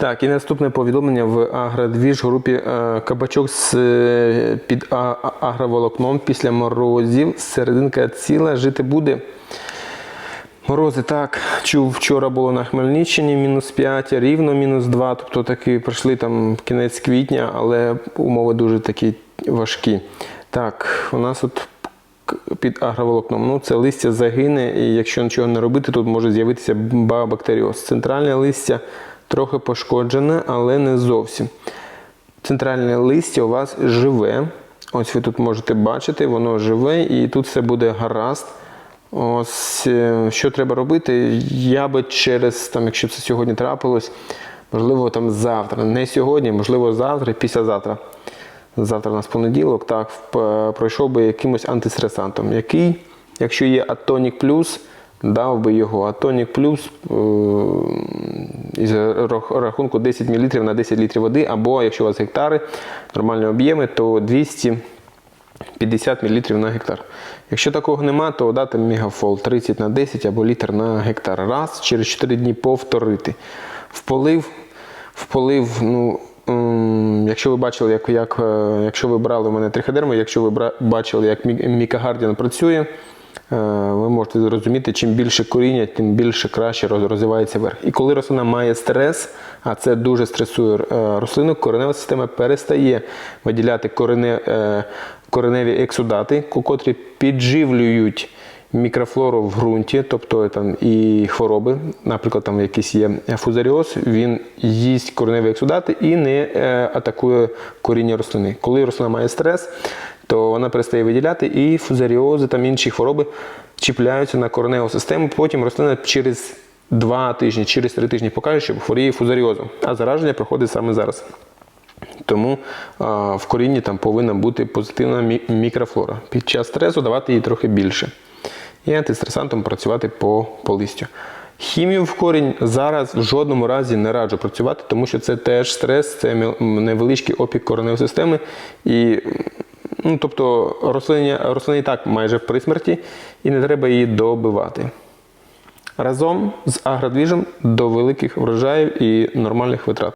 Так, і наступне повідомлення в Агродвіж групі е, кабачок з е, під агроволокном після морозів. Серединка ціла жити буде. Морози так, чув, вчора було на Хмельниччині мінус 5, рівно мінус 2, тобто таки пройшли там кінець квітня, але умови дуже такі важкі. Так, у нас от під агроволокном. Ну, це листя загине, і якщо нічого не робити, тут може з'явитися бактеріоз. Центральне листя трохи пошкоджене, але не зовсім. Центральне листя у вас живе. Ось ви тут можете бачити, воно живе, і тут все буде гаразд. Ось е, що треба робити? Я би через, там, якщо це сьогодні трапилось, можливо, там завтра, не сьогодні, можливо, завтра, післязавтра. Завтра у нас понеділок, так, пройшов би якимось антистресантом, який, якщо є Атонік Плюс, дав би його. Атонік Плюс е, рахунку 10 мл на 10 літрів води, або якщо у вас гектари, нормальні об'єми, то 200 50 мл на гектар. Якщо такого нема, то дати мегафол 30 на 10 або літр на гектар. Раз через 4 дні повторити. В полив, в полив, ну, якщо ви бачили, як, як, е, якщо ви брали у мене триходерму, якщо ви бачили, як Мі- Міка Гардіан працює, ви можете зрозуміти, чим більше коріння, тим більше краще розвивається верх. І коли рослина має стрес, а це дуже стресує е, рослину, коренева система перестає виділяти корене, е, кореневі ексудати, ко- котрі підживлюють мікрофлору в ґрунті, тобто там і хвороби, наприклад, там якийсь є фузаріоз, він їсть кореневі ексудати і не е, атакує коріння рослини. Коли рослина має стрес, то вона перестає виділяти, і фузаріози там інші хвороби чіпляються на кореневу систему. Потім рослина через два тижні, через три тижні покаже, що хворіє фузаріозом. А зараження проходить саме зараз. Тому а, в корінні там повинна бути позитивна мі- мікрофлора. Під час стресу давати їй трохи більше. І антистресантом працювати по, по листю. Хімію в корінь зараз в жодному разі не раджу працювати, тому що це теж стрес, це невеличкий опік кореневої системи. І, ну, тобто рослині, рослина і так майже при смерті, і не треба її добивати. Разом з агродвіжем до великих врожаїв і нормальних витрат.